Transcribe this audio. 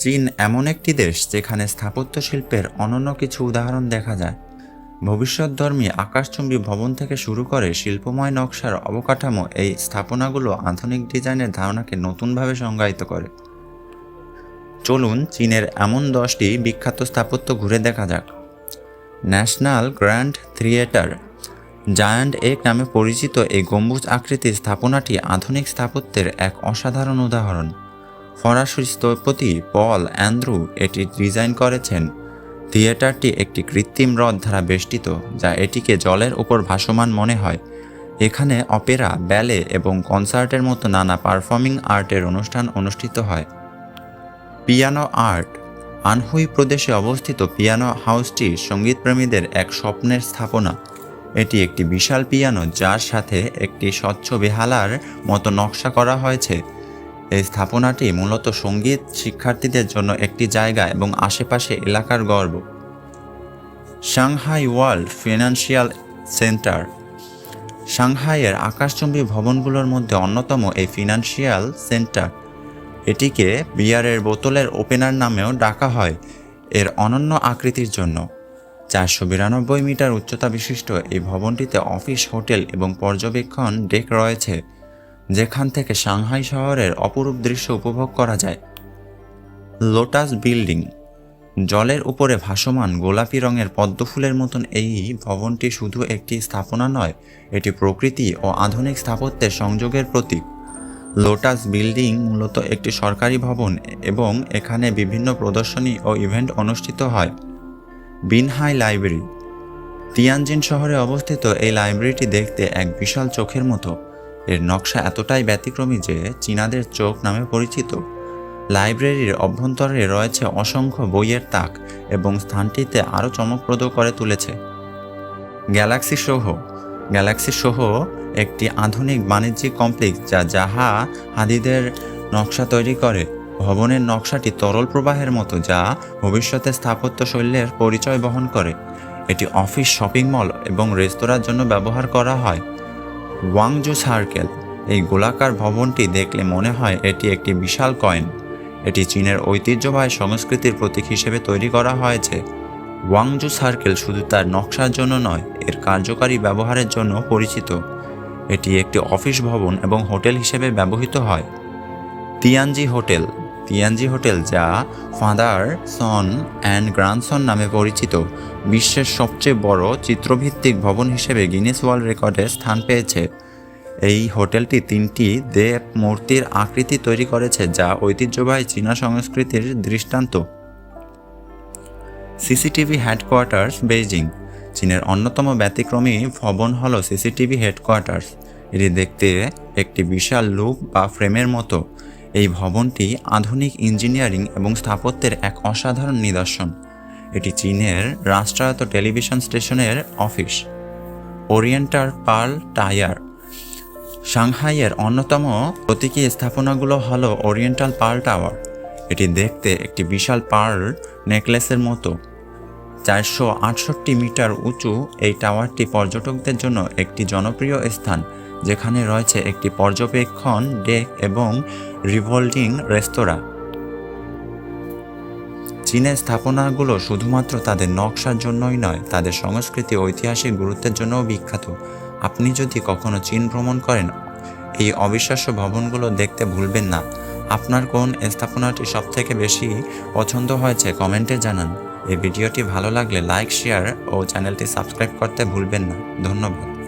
চীন এমন একটি দেশ যেখানে স্থাপত্য শিল্পের অনন্য কিছু উদাহরণ দেখা যায়। ভবিষ্যৎধর্মী আকাশচুম্বী ভবন থেকে শুরু করে শিল্পময় নকশার অবকাঠামো এই স্থাপনাগুলো আধুনিক ডিজাইনের ধারণাকে নতুনভাবে সংজ্ঞায়িত করে। চলুন চীনের এমন দশটি বিখ্যাত স্থাপত্য ঘুরে দেখা যাক। ন্যাশনাল গ্র্যান্ড থিয়েটার, জায়ান্ট এক নামে পরিচিত এই গম্বুজ আকৃতির স্থাপনাটি আধুনিক স্থাপত্যের এক অসাধারণ উদাহরণ। ফরাসি স্থপতি পল অ্যান্ড্রু এটি ডিজাইন করেছেন। থিয়েটারটি একটি কৃত্রিম হ্রদ দ্বারা বেষ্টিত, যা এটিকে জলের উপর ভাসমান মনে হয়। এখানে অপেরা, ব্যালে এবং কনসার্টের মতো নানা পারফর্মিং আর্টের অনুষ্ঠান অনুষ্ঠিত হয়। Piano art. আনহুই প্রদেশে অবস্থিত পিয়ানো হাউসটি সঙ্গীতপ্রেমীদের এক স্বপ্নের স্থাপনা। এটি একটি বিশাল পিয়ানো, যার সাথে একটি স্বচ্ছ বেহালার মতো নকশা করা হয়েছে। এই স্থাপনাটি মূলত সংগীত শিক্ষার্থীদের জন্য একটি জায়গা এবং আশেপাশে এলাকার গর্ব। Shanghai world financial centre. সাংহাইয়ের আকাশচুম্বী ভবনগুলোর মধ্যে অন্যতম এই ফিনান্সিয়াল সেন্টার। এটিকে বিয়ারের বোতলের ওপেনার নামেও ডাকা হয় এর অনন্য আকৃতির জন্য। চারশো বিরানব্বই মিটার উচ্চতা বিশিষ্ট এই ভবনটিতে অফিস, হোটেল এবং পর্যবেক্ষণ ডেক রয়েছে। যেখান থেকে সাংহাই শহরের অপরূপ দৃশ্য উপভোগ করা যায়। লোটাস বিল্ডিং, জলের উপরে ভাসমান গোলাপি রঙের পদ্মফুলের মতন এই ভবনটি শুধু একটি স্থাপনা নয়, এটি প্রকৃতি ও আধুনিক স্থাপত্যের সংযোগের প্রতীক। লোটাস বিল্ডিং মূলত একটি সরকারি ভবন এবং এখানে বিভিন্ন প্রদর্শনী ও ইভেন্ট অনুষ্ঠিত হয়। বিনহাই লাইব্রেরি, তিয়ানজিন শহরে অবস্থিত এই লাইব্রেরিটি দেখতে এক বিশাল চোখের মতো। এর নকশা এতটাই ব্যতিক্রমী যে চীনাদের চোখ নামে পরিচিত। লাইব্রেরির অভ্যন্তরে রয়েছে অসংখ্য বইয়ের তাক এবং স্থানটিতে আরও চমকপ্রদ করে তুলেছে। গ্যালাক্সি সোহ গ্যালাক্সি সোহ একটি আধুনিক বাণিজ্যিক কমপ্লেক্স যা জাহা হাদিদের নকশা তৈরি করে। ভবনের নকশাটি তরল প্রবাহের মতো যা ভবিষ্যতে স্থাপত্য শৈলের পরিচয় বহন করে। এটি অফিস, শপিং মল এবং রেস্তোরাঁর জন্য ব্যবহার করা হয়। ওয়াংজু সার্কেল এই গোলাকার ভবনটি দেখলে মনে হয় এটি একটি বিশাল কয়েন। এটি চীনের ঐতিহ্যবাহী সংস্কৃতির প্রতীক হিসেবে তৈরি করা হয়েছে। ওয়াংজু সার্কেল শুধু তার নকশার জন্য নয়, এর কার্যকারী ব্যবহারের জন্য পরিচিত। এটি একটি অফিস ভবন এবং হোটেল হিসেবে ব্যবহৃত হয়। তিয়ানজি হোটেল তিয়ানজি হোটেল যা ফাদার, সন অ্যান্ড গ্রান্ডসন নামে পরিচিত। বিশ্বের সবচেয়ে বড় চিত্রভিত্তিক ভবন হিসেবে গিনেস ওয়ার্ল্ড রেকর্ডে স্থান পেয়েছে। এই হোটেলটি তিনটি দেব মূর্তির আকৃতি তৈরি করেছে যা ঐতিহ্যবাহী চীনা সংস্কৃতির দৃষ্টান্ত। CCTV headquarters, Beijing. চীনের অন্যতম ব্যতিক্রমী ভবন হল সিসিটিভি হেডকোয়ার্টার্স। এটি দেখতে একটি বিশাল লুপ বা ফ্রেমের মতো। এই ভবনটি আধুনিক ইঞ্জিনিয়ারিং এবং স্থাপত্যের এক অসাধারণ নিদর্শন। এটি চীনের রাষ্ট্রায়ত্ত television station office. Oriental pearl tower সাংহাইয়ের অন্যতম প্রতীকী স্থাপনাগুলো হল ওরিয়েন্টাল পার্ল টাওয়ার। এটি দেখতে একটি বিশাল পার্ল নেকলেসের মতো। চারশো আটষট্টি মিটার উঁচু এই টাওয়ারটি পর্যটকদের জন্য একটি জনপ্রিয় স্থান। যেখানে রয়েছে একটি পর্যবেক্ষণ ডেক এবং রিভলভিং রেস্তোরাঁ। চীনের স্থাপনাগুলো শুধুমাত্র তাদের নকশার জন্যই নয়, তাদের সংস্কৃতি ঐতিহাসিক গুরুত্বের জন্যও বিখ্যাত। আপনি যদি কখনো চীন ভ্রমণ করেন, এই অবিশ্বাস্য ভবনগুলো দেখতে ভুলবেন না। আপনার কোন স্থাপনাটি সবথেকে বেশি পছন্দ হয়েছে কমেন্টে জানান। এই ভিডিওটি ভালো লাগলে লাইক, শেয়ার ও চ্যানেলটি সাবস্ক্রাইব করতে ভুলবেন না। ধন্যবাদ।